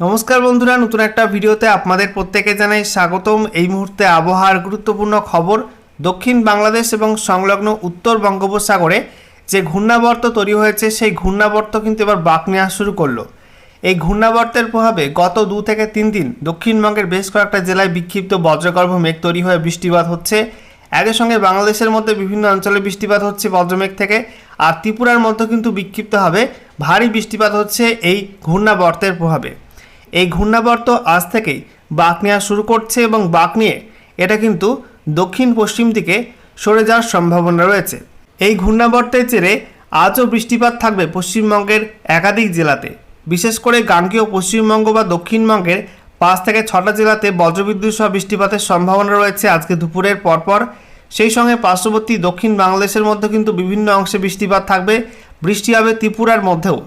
নমস্কার বন্ধুরা, নতুন একটা ভিডিওতে আপনাদের প্রত্যেকে জানাই স্বাগতম। এই মুহূর্তে আবহাওয়ার গুরুত্বপূর্ণ খবর, দক্ষিণ বাংলাদেশ এবং সংলগ্ন উত্তর বঙ্গোপসাগরে যে ঘূর্ণাবর্ত তৈরি হয়েছে, সেই ঘূর্ণাবর্ত কিন্তু এবার বাঁক নেওয়া শুরু করল। এই ঘূর্ণাবর্তের প্রভাবে গত দু থেকে তিন দিন দক্ষিণবঙ্গের বেশ কয়েকটা জেলায় বিক্ষিপ্ত বজ্রগর্ভ মেঘ তৈরি হয়ে বৃষ্টিপাত হচ্ছে। একই সঙ্গে বাংলাদেশের মধ্যে বিভিন্ন অঞ্চলে বৃষ্টিপাত হচ্ছে বজ্রমেঘ থেকে, আর ত্রিপুরার মধ্যে কিন্তু বিক্ষিপ্তভাবে ভারী বৃষ্টিপাত হচ্ছে এই ঘূর্ণাবর্তের প্রভাবে। এই ঘূর্ণাবর্ত আজ থেকেই বাঁক নেওয়া শুরু করছে এবং বাঁক নিয়ে এটা কিন্তু দক্ষিণ পশ্চিম দিকে সরে যাওয়ার সম্ভাবনা রয়েছে। এই ঘূর্ণাবর্তের জেরে আজও বৃষ্টিপাত থাকবে পশ্চিমবঙ্গের একাধিক জেলাতে। বিশেষ করে গাঙ্গেয় পশ্চিমবঙ্গ বা দক্ষিণবঙ্গের পাঁচ থেকে ছটা জেলাতে বজ্রবিদ্যুৎ সহ বৃষ্টিপাতের সম্ভাবনা রয়েছে আজকে দুপুরের পরপর। সেই সঙ্গে পার্শ্ববর্তী দক্ষিণ বাংলাদেশের মধ্যে কিন্তু বিভিন্ন অংশে বৃষ্টিপাত থাকবে। বৃষ্টি হবে ত্রিপুরার মধ্যেও।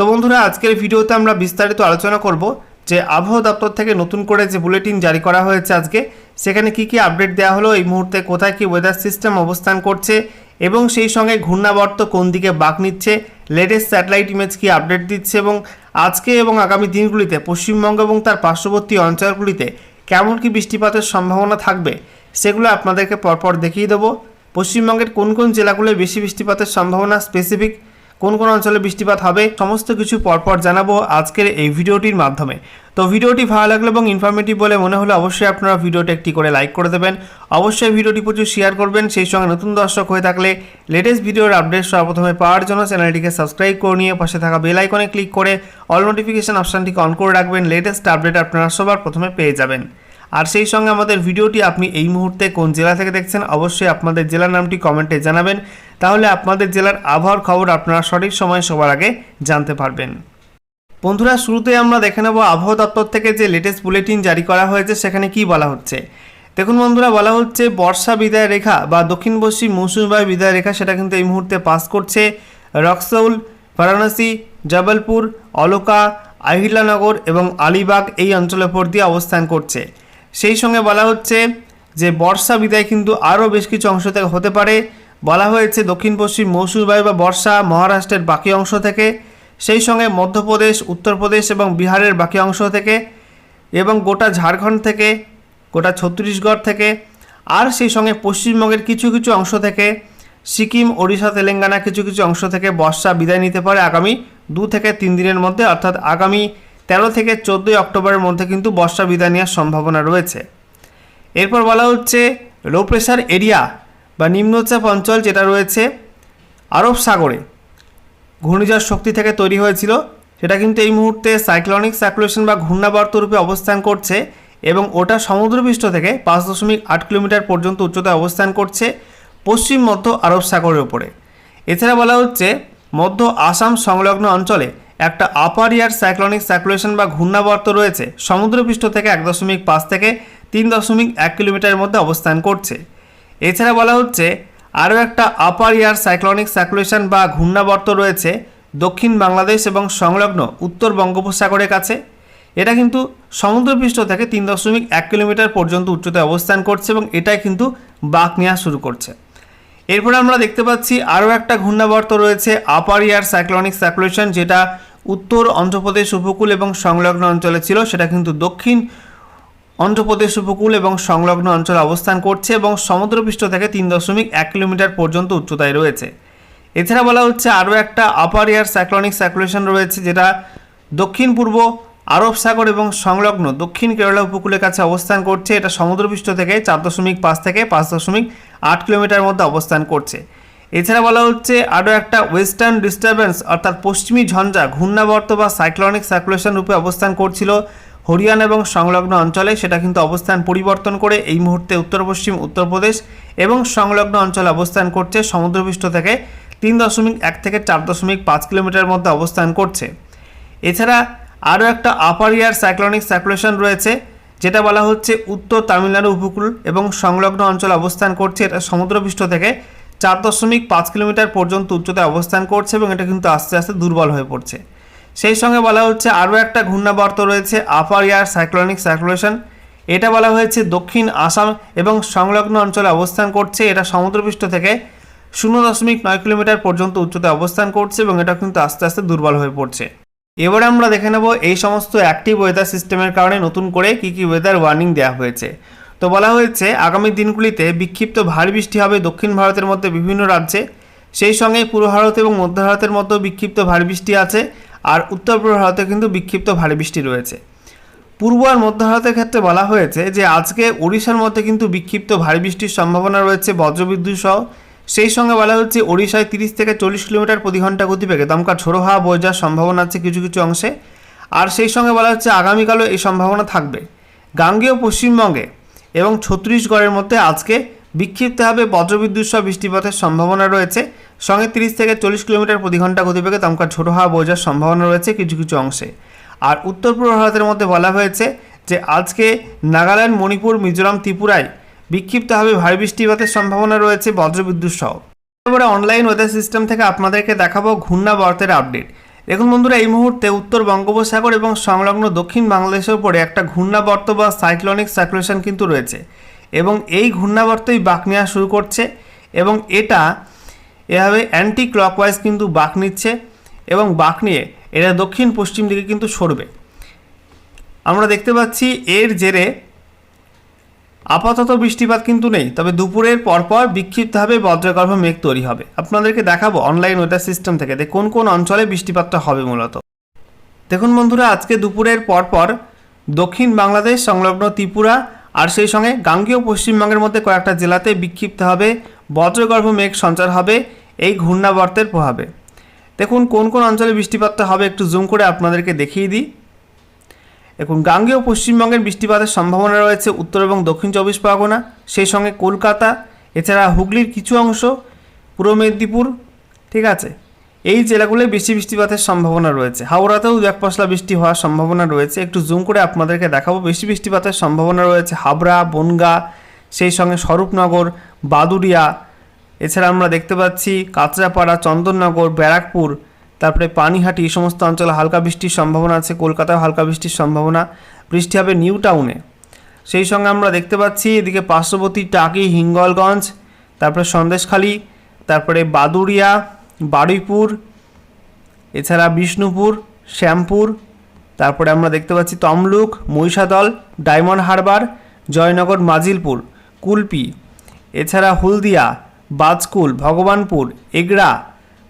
তো বন্ধুরা, আজকের ভিডিওতে আমরা বিস্তারিত আলোচনা করব যে আবহাওয়া দপ্তর থেকে নতুন করে যে বুলেটিন জারি করা হয়েছে আজকে, সেখানে কি কি আপডেট দেওয়া হলো, এই মুহূর্তে কোথায় কি ওয়েদার সিস্টেম অবস্থান করছে এবং সেই সঙ্গে ঘূর্ণাবর্ত কোন দিকে বাঁক নিচ্ছে লেটেস্ট স্যাটেলাইট ইমেজ কি আপডেট দিচ্ছে এবং আজকে এবং আগামী দিনগুলিতে, পশ্চিমবঙ্গ এবং তার পার্শ্ববর্তী অঞ্চলগুলিতে কেমন কি বৃষ্টিপাতের সম্ভাবনা থাকবে, সেগুলো আপনাদেরকে পরপর দেখিয়ে দেবো। পশ্চিমবঙ্গের কোন কোন জেলাগুলোয় বেশি বৃষ্টিপাতের সম্ভাবনা স্পেসিফিক কোন কোন অঞ্চলে বৃষ্টিপাত হবে, সমস্ত কিছু পরপর জানাব আজকের এই ভিডিওটির মাধ্যমে। তো ভিডিওটি ভালো লাগল এবং ইনফরমেটিভ বলে মনে হলে অবশ্যই আপনারা ভিডিওটি একটি করে লাইক করে দেবেন। অবশ্যই ভিডিওটি প্রচুর শেয়ার করবেন, সেই সঙ্গে নতুন দর্শক হয়ে থাকলে লেটেস্ট ভিডিওর আপডেট সর্বপ্রথমে পাওয়ার জন্য চ্যানেলটিকে সাবস্ক্রাইব করে নিয়ে পাশে থাকা বেল আইকনে ক্লিক করে অল নোটিফিকেশান অপশানটিকে অন করে রাখবেন লেটেস্ট আপডেট আপনারা সবার প্রথমে পেয়ে যাবেন। আর সেই সঙ্গে আমাদের ভিডিওটি আপনি এই মুহূর্তে কোন জেলা থেকে দেখছেন, অবশ্যই আপনাদের জেলার নামটি কমেন্টে জানাবেন। তাহলে আপনাদের জেলার আবহাওয়ার খবর আপনারা সঠিক সময় সবার আগে জানতে পারবেন। বন্ধুরা শুরুতে আমরা দেখে নেব আবহাওয়া দপ্তর থেকে যে লেটেস্ট বুলেটিন জারি করা হয়েছে, সেখানে কি বলা হচ্ছে? দেখুন বন্ধুরা, বলা হচ্ছে বর্ষা বিদায় রেখা বা দক্ষিণ পশ্চিম মৌসুমি বায়ু বিদায় রেখা, সেটা কিন্তু এই মুহূর্তে পাস করছে রক্সৌল, বারাণসী, জবলপুর, অলকা, আহিলানগর এবং আলিবাগ এই অঞ্চলের উপর দিয়ে অবস্থান করছে। সেই সঙ্গে বলা হচ্ছে যে বর্ষা বিদায় কিন্তু আরও বেশ কিছু অংশ থেকে হতে পারে। বলা হয়েছে দক্ষিণ পশ্চিম মৌসুমী বায়ু বা বর্ষা মহারাষ্ট্রের বাকি অংশ থেকে, সেই সঙ্গে মধ্যপ্রদেশ, উত্তরপ্রদেশ এবং বিহারের বাকি অংশ থেকে এবং গোটা ঝাড়খণ্ড থেকে, গোটা ছত্তিশগড় থেকে আর সেই সঙ্গে পশ্চিমবঙ্গের কিছু কিছু অংশ থেকে, সিকিম, ওড়িশা, তেলেঙ্গানা কিছু কিছু অংশ থেকে বর্ষা বিদায় নিতে পারে আগামী দু থেকে তিন দিনের মধ্যে, অর্থাৎ আগামী তেরো থেকে চোদ্দোই অক্টোবরের মধ্যে কিন্তু বর্ষা বিদায় নেওয়ার সম্ভাবনা রয়েছে। এরপর বলা হচ্ছে লো প্রেশার এরিয়া বা নিম্নচাপ অঞ্চল যেটা রয়েছে, আরব সাগরে ঘূর্ণিঝড় শক্তি থেকে তৈরি হয়েছিল। সেটা কিন্তু এই মুহূর্তে সাইক্লনিক সার্কুলেশন বা ঘূর্ণাবর্ত রূপে অবস্থান করছে এবং ওটা সমুদ্রপৃষ্ঠ থেকে পাঁচ দশমিক আট কিলোমিটার পর্যন্ত উচ্চতায় অবস্থান করছে পশ্চিম, মধ্য আরব সাগরের ওপরে এছাড়া বলা হচ্ছে, মধ্য আসাম সংলগ্ন অঞ্চলে একটা আপার ইয়ার সাইক্লনিক সার্কুলেশন বা ঘূর্ণাবর্ত রয়েছে, সমুদ্রপৃষ্ঠ থেকে এক দশমিক পাঁচ থেকে তিন দশমিক এক কিলোমিটারের মধ্যে অবস্থান করছে। এছাড়া বলা হচ্ছে, আরও একটা আপার ইয়ার সাইক্লনিক সার্কুলেশন বা ঘূর্ণাবর্ত রয়েছে দক্ষিণ বাংলাদেশ এবং সংলগ্ন উত্তর বঙ্গোপসাগরের কাছে। এটা কিন্তু সমুদ্রপৃষ্ঠ থেকে তিন দশমিক এক কিলোমিটার পর্যন্ত উচ্চতায় অবস্থান করছে এবং এটাই কিন্তু বাঁক নেওয়া শুরু করছে। এরপরে আমরা দেখতে পাচ্ছি আরও একটা ঘূর্ণাবর্ত রয়েছে আপার ইয়ার সাইক্লনিক সার্কুলেশন যেটা উত্তর অন্ধ্রপ্রদেশ উপকূল এবং সংলগ্ন অঞ্চলে ছিল, সেটা কিন্তু দক্ষিণ অন্ধ্রপ্রদেশ উপকূল এবং সংলগ্ন অঞ্চলে অবস্থান করছে এবং সমুদ্রপৃষ্ঠ থেকে তিন দশমিক এক কিলোমিটার পর্যন্ত উচ্চতায় রয়েছে। এছাড়া বলা হচ্ছে আরও একটা আপার ইয়ার সাইক্লনিক সার্কুলেশন রয়েছে, যেটা দক্ষিণ পূর্ব আরব সাগর এবং সংলগ্ন দক্ষিণ কেরালা উপকূলের কাছে অবস্থান করছে। এটা সমুদ্রপৃষ্ঠ থেকে চার দশমিক পাঁচ থেকে পাঁচ দশমিক আট কিলোমিটার মধ্যে অবস্থান করছে। এছাড়া বলা হচ্ছে আরও একটা ওয়েস্টার্ন ডিস্টারবেন্স, অর্থাৎ পশ্চিমী ঝঞ্ঝা, ঘূর্ণাবর্ত বা সাইক্লনিক সার্কুলেশন রূপে অবস্থান করছিল হরিয়ানা এবং সংলগ্ন অঞ্চলে। সেটা কিন্তু অবস্থান পরিবর্তন করে এই মুহূর্তে উত্তর পশ্চিম উত্তরপ্রদেশ এবং সংলগ্ন অঞ্চলে অবস্থান করছে। সমুদ্রপৃষ্ঠ থেকে তিন দশমিক এক থেকে চার দশমিক পাঁচ কিলোমিটার মধ্যে অবস্থান করছে। এছাড়া আরও একটা আপার ইয়ার সাইক্লনিক সার্কুলেশন রয়েছে, যেটা বলা হচ্ছে উত্তর তামিলনাড়ু উপকূল এবং সংলগ্ন অঞ্চলে অবস্থান করছে। এটা সমুদ্রপৃষ্ঠ থেকে চার দশমিক পাঁচ কিলোমিটার পর্যন্ত উচ্চতায় অবস্থান করছে এবং এটা কিন্তু আস্তে আস্তে দুর্বল হয়ে পড়ছে। সেই সঙ্গে বলা হচ্ছে আরও একটা ঘূর্ণাবর্ত রয়েছে, আপার ইয়ার সাইক্লোনিক সার্কুলেশন। এটা বলা হয়েছে দক্ষিণ আসাম এবং সংলগ্ন অঞ্চলে অবস্থান করছে। এটা সমুদ্রপৃষ্ঠ থেকে শূন্য দশমিক নয় কিলোমিটার পর্যন্ত উচ্চতায় অবস্থান করছে এবং এটা কিন্তু আস্তে আস্তে দুর্বল হয়ে পড়ছে। এবারে আমরা দেখে নেব এই সমস্ত অ্যাক্টিভ ওয়েদার সিস্টেমের কারণে নতুন করে কী কী ওয়েদার ওয়ার্নিং দেওয়া হয়েছে। তো বলা হয়েছে, আগামী দিনগুলিতে বিক্ষিপ্ত ভারী বৃষ্টি হবে দক্ষিণ ভারতের মধ্যে বিভিন্ন রাজ্যে। সেই সঙ্গে পূর্ব ভারত এবং মধ্য ভারতের মধ্যেও বিক্ষিপ্ত ভারী বৃষ্টি আছে, আর উত্তর পূর্ব ভারতে কিন্তু বিক্ষিপ্ত ভারী বৃষ্টি রয়েছে। পূর্ব আর মধ্য ভারতের ক্ষেত্রে বলা হয়েছে যে, আজকে ওড়িশার মধ্যে কিন্তু বিক্ষিপ্ত ভারী বৃষ্টির সম্ভাবনা রয়েছে বজ্রবিদ্যুৎ সহ। সেই সঙ্গে বলা হচ্ছে, ওড়িশায় তিরিশ থেকে চল্লিশ কিলোমিটার প্রতি ঘণ্টা গতিবেগে দমকা ঝোড়ো হাওয়া বয়ে যাওয়ার সম্ভাবনা আছে কিছু কিছু অংশে। আর সেই সঙ্গে বলা হচ্ছে, আগামীকালও এই সম্ভাবনা থাকবে। গাঙ্গেয় পশ্চিমবঙ্গে এবং ছত্রিশগড়ের মধ্যে আজকে বিক্ষিপ্তভাবে বজ্রবিদ্যুৎ সহ বৃষ্টিপাতের সম্ভাবনা রয়েছে। সঙ্গে তিরিশ থেকে চল্লিশ কিলোমিটার প্রতি ঘণ্টা গতিবেগে দমকা ঝোড়ো হাওয়া বোঝার সম্ভাবনা রয়েছে কিছু কিছু অংশে। আর উত্তর পূর্ব ভারতের মধ্যে বলা হয়েছে যে, আজকে নাগাল্যান্ড, মণিপুর, মিজোরাম, ত্রিপুরায় বিক্ষিপ্তভাবে ভারী বৃষ্টিপাতের সম্ভাবনা রয়েছে বজ্রবিদ্যুৎ সহ। এবারে অনলাইন ওয়েদার সিস্টেম থেকে আপনাদেরকে দেখাবো ঘূর্ণাবর্তের আপডেট দেখুন বন্ধুরা, এই মুহূর্তে উত্তর বঙ্গোপসাগর এবং সংলগ্ন দক্ষিণ বাংলাদেশের উপরে একটা ঘূর্ণাবর্ত বা সাইক্লোনিক সার্কুলেশন কিন্তু রয়েছে এবং এই ঘূর্ণাবর্তই বাঁক নেওয়া শুরু করছে এবং এটা এভাবে অ্যান্টি ক্লকওয়াইজ কিন্তু বাঁক নিচ্ছে এবং বাঁক নিয়ে এটা দক্ষিণ পশ্চিম দিকে কিন্তু সরবে। আমরা দেখতে পাচ্ছি এর জেরে আপাতত বৃষ্টিপাত কিন্তু নেই, তবে দুপুরের পরপর বিক্ষিপ্তভাবে বজ্রগর্ভ মেঘ তৈরি হবে। আপনাদেরকে দেখাবো অনলাইন ওয়েদার সিস্টেম থেকে যে কোন কোন অঞ্চলে বৃষ্টিপাতটা হবে মূলত। দেখুন বন্ধুরা, আজকে দুপুরের পরপর দক্ষিণ বাংলাদেশ, সংলগ্ন ত্রিপুরা আর সেই সঙ্গে গাঙ্গীয় পশ্চিমবঙ্গের মধ্যে কয়েকটা জেলাতে বিক্ষিপ্তভাবে বজ্রগর্ভ মেঘ সঞ্চার হবে, এই ঘূর্ণাবর্তের প্রভাবে। দেখুন কোন কোন অঞ্চলে বৃষ্টিপাতটা হবে, একটু জুম করে আপনাদেরকে দেখিয়ে দিই। এখন গাঙ্গেয় পশ্চিমবঙ্গের বৃষ্টিপাতের সম্ভাবনা রয়েছে উত্তর এবং দক্ষিণ চব্বিশ পরগনা, সেই সঙ্গে কলকাতা, এছাড়া হুগলির কিছু অংশ, পূর্ব মেদিনীপুর, ঠিক আছে? এই জেলাগুলোয় বেশি বৃষ্টিপাতের সম্ভাবনা রয়েছে। হাওড়াতেও এক পশলা বৃষ্টি হওয়ার সম্ভাবনা রয়েছে। একটু জুম করে আপনাদেরকে দেখাবো, বেশি বৃষ্টিপাতের সম্ভাবনা রয়েছে হাবড়া, বনগা, সেই সঙ্গে স্বরূপনগর, বাদুড়িয়া, এছাড়া আমরা দেখতে পাচ্ছি কাঁচরাপাড়া, চন্দননগর, ব্যারাকপুর তারপরে পানিহাটি, এই সমস্ত অঞ্চলে হালকা বৃষ্টির সম্ভাবনা আছে, কলকাতায় হালকা বৃষ্টির সম্ভাবনা। বৃষ্টি হবে নিউ টাউনে। সেই সঙ্গে আমরা দেখতে পাচ্ছি, এদিকে পার্শ্ববর্তী টাকি, হিঙ্গলগঞ্জ, তারপরে সন্দেশখালী, তারপরে বাদুড়িয়া, বারুইপুর, এছাড়া বিষ্ণুপুর, শ্যামপুর, তারপরে আমরা দেখতে পাচ্ছি তমলুক, মহিষাদল, ডায়মন্ড হারবার, জয়নগর, মাজিলপুর, কুলপি, এছাড়া হলদিয়া, বাজকুল, ভগবানপুর, এগড়া,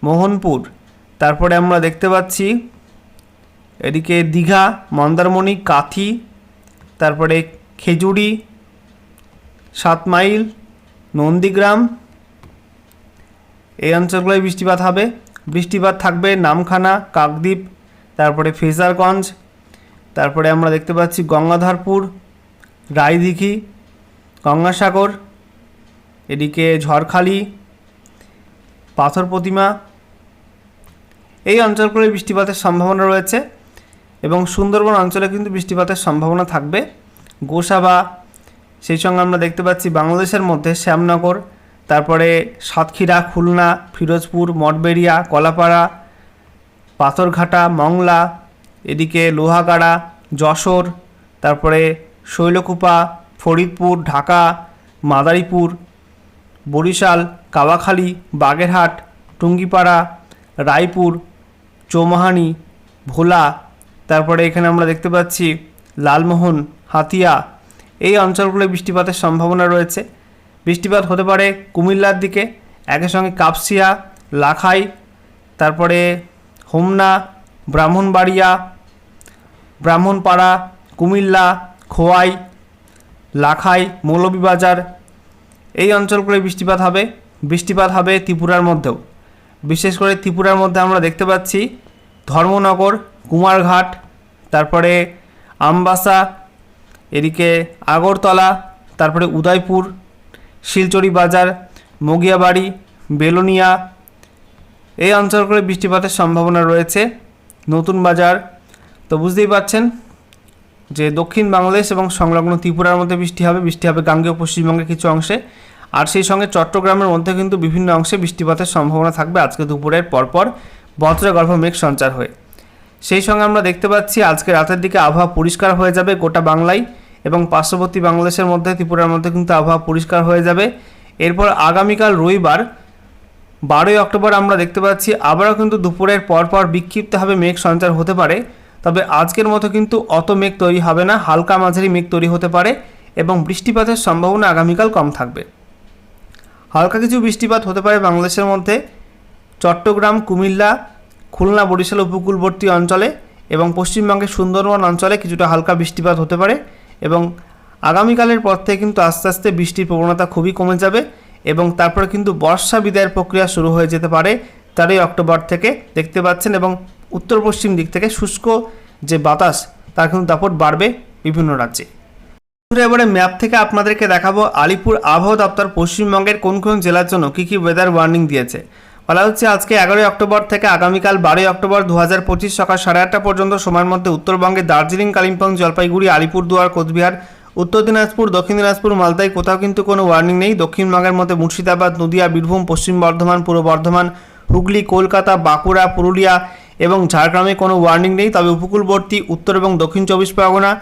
মোহনপুর তারপরে আমরা দেখতে পাচ্ছি এদিকে দীঘা, মন্দারমণি, কাথি, তারপরে খেজুরি, সাত মাইল, নন্দীগ্রাম। এই অঞ্চলগুলোয় বৃষ্টিপাত হবে। বৃষ্টিপাত থাকবে নামখানা, কাকদ্বীপ, তারপরে ফেজারগঞ্জ, তারপরে আমরা দেখতে পাচ্ছি গঙ্গাধরপুর, রায়দিঘি, গঙ্গাসাগর, এদিকে ঝড়খালি, পাথর প্রতিমা এই অঞ্চলগুলোয় বৃষ্টিপাতের সম্ভাবনা রয়েছে এবং সুন্দরবন অঞ্চলে কিন্তু বৃষ্টিপাতের সম্ভাবনা থাকবে। গোসাবা, সেই সঙ্গে আমরা দেখতে পাচ্ছি বাংলাদেশের মধ্যে শ্যামনগর, তারপরে সাতক্ষীরা, খুলনা, ফিরোজপুর, মঠবেড়িয়া, কলাপাড়া, পাথরঘাটা, মংলা, এদিকে লোহাগাড়া, যশোর, তারপরে শৈলকুপা, ফরিদপুর, ঢাকা, মাদারীপুর, বরিশাল কাওয়াখালী বাগেরহাট, টুঙ্গিপাড়া, রায়পুর চৌমাহানি, ভোলা, তারপরে এখানে আমরা দেখতে পাচ্ছি লালমোহন, হাতিয়া। এই অঞ্চলগুলোয় বৃষ্টিপাতের সম্ভাবনা রয়েছে। বৃষ্টিপাত হতে পারে কুমিল্লার দিকে, একই সঙ্গে কাপসিয়া, লাখাই, তারপরে হোমনা, ব্রাহ্মণবাড়িয়া, ব্রাহ্মণপাড়া, কুমিল্লা, খোয়াই, লাখাই, মৌলভীবাজার। এই অঞ্চলগুলোয় বৃষ্টিপাত হবে বৃষ্টিপাত হবে ত্রিপুরার মধ্যেও। বিশেষ করে ত্রিপুরার মধ্যে আমরা দেখতে পাচ্ছি ধর্মনগর, কুমারঘাট, তারপরে আমবাসা, এদিকে আগরতলা, তারপরে উদয়পুর, শিলচরি বাজার, মগিয়াবাড়ি, বেলোনিয়া। এই অঞ্চলগুলোয় বৃষ্টিপাতের সম্ভাবনা রয়েছে। নতুন বাজার। তো বুঝতেই পারছেন যে দক্ষিণ বাংলাদেশ এবং সংলগ্ন ত্রিপুরার মধ্যে বৃষ্টি হবে। বৃষ্টি হবে গাঙ্গেয় পশ্চিমবঙ্গের কিছু অংশে। আর সেই সঙ্গে চট্টগ্রামের মধ্যে কিন্তু বিভিন্ন অংশে বৃষ্টিপাতের সম্ভাবনা থাকবে আজকে দুপুরের পরপর বজ্রগর্ভ মেঘ সঞ্চার হয়ে। সেই সঙ্গে আমরা দেখতে পাচ্ছি আজকে রাতের দিকে আবহাওয়া পরিষ্কার হয়ে যাবে গোটা বাংলায় এবং পার্শ্ববর্তী বাংলাদেশের মধ্যে, ত্রিপুরার মধ্যে কিন্তু আবহাওয়া পরিষ্কার হয়ে যাবে। এরপর আগামীকাল রবিবার, বারোই অক্টোবর আমরা দেখতে পাচ্ছি আবারও কিন্তু দুপুরের পরপর বিক্ষিপ্তভাবে মেঘ সঞ্চার হতে পারে। তবে আজকের মতো কিন্তু অত মেঘ তৈরি হবে না, হালকা মাঝারি মেঘ তৈরি হতে পারে এবং বৃষ্টিপাতের সম্ভাবনা আগামীকাল কম থাকবে। হালকা কিছু বৃষ্টিপাত হতে পারে বাংলাদেশের মধ্যে। চট্টগ্রাম, কুমিল্লা, খুলনা, বরিশাল উপকূলবর্তী অঞ্চলে এবং পশ্চিমবঙ্গের সুন্দরবন অঞ্চলে কিছুটা হালকা বৃষ্টিপাত হতে পারে এবং আগামীকালের পর থেকে কিন্তু আস্তে আস্তে বৃষ্টির প্রবণতা খুবই কমে যাবে এবং তারপরে কিন্তু বর্ষা বিদায়ের প্রক্রিয়া শুরু হয়ে যেতে পারে তেরোই অক্টোবর থেকে। দেখতে পাচ্ছেন এবং উত্তর পশ্চিম দিক থেকে শুষ্ক যে বাতাস, তার কিন্তু দাপট বাড়বে বিভিন্ন রাজ্যে। এবারে ম্যাপ থেকে আপনাদেরকে দেখাবো আলিপুর আবহাওয়া দপ্তর পশ্চিমবঙ্গের কোন কোন জেলার জন্য কী কী ওয়েদার ওয়ার্নিং দিয়েছে। বলা হচ্ছে আজকে এগারোই অক্টোবর থেকে আগামীকাল বারোই অক্টোবর দু হাজার পঁচিশ সকাল সাড়ে আটটা পর্যন্ত সময়ের মধ্যে উত্তরবঙ্গে দার্জিলিং, কালিম্পং, জলপাইগুড়ি, আলিপুরদুয়ার, কোচবিহার, উত্তর দিনাজপুর, দক্ষিণ দিনাজপুর মালদায় কোথাও কিন্তু কোনো ওয়ার্নিং নেই। দক্ষিণবঙ্গের মধ্যে মুর্শিদাবাদ, নদিয়া, বীরভূম, পশ্চিম বর্ধমান, পূর্ব বর্ধমান, হুগলি, কলকাতা, বাঁকুড়া, পুরুলিয়া এবং ঝাড়গ্রামে কোনো ওয়ার্নিং নেই। তবে উপকূলবর্তী উত্তর এবং দক্ষিণ চব্বিশ পরগনা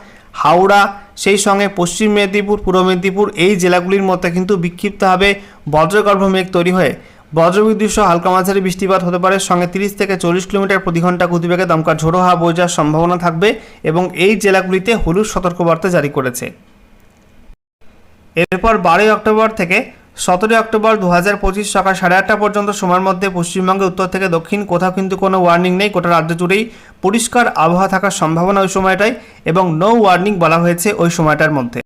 হাওড়া, সেই সঙ্গে পশ্চিম মেদিনীপুর, পূর্ব মেদিনীপুর এই জেলাগুলির মধ্যে কিন্তু বিক্ষিপ্তভাবে বজ্রগর্ভ মেঘ তৈরি হয়ে বজ্রবিদ্যুৎ হালকা মাঝারি বৃষ্টিপাত হতে পারে। সঙ্গে তিরিশ থেকে চল্লিশ কিলোমিটার প্রতি ঘণ্টা গতিবেগে দমকা ঝোড়ো হাওয়া বয়ে যাওয়ার সম্ভাবনা থাকবে এবং এই জেলাগুলিতে হলুদ সতর্কবার্তা জারি করেছে। এরপর বারোই অক্টোবর থেকে সতেরোই অক্টোবর দু হাজার পঁচিশ সকাল সাড়ে আটটা পর্যন্ত সময়ের মধ্যে পশ্চিমবঙ্গে উত্তর থেকে দক্ষিণ, কোথাও কিন্তু কোনো ওয়ার্নিং নেই। গোটা রাজ্য জুড়েই পরিষ্কার আবহাওয়া থাকার সম্ভাবনা ওই সময়টায় এবং নো ওয়ার্নিং বলা হয়েছে ওই সময়টার মধ্যে।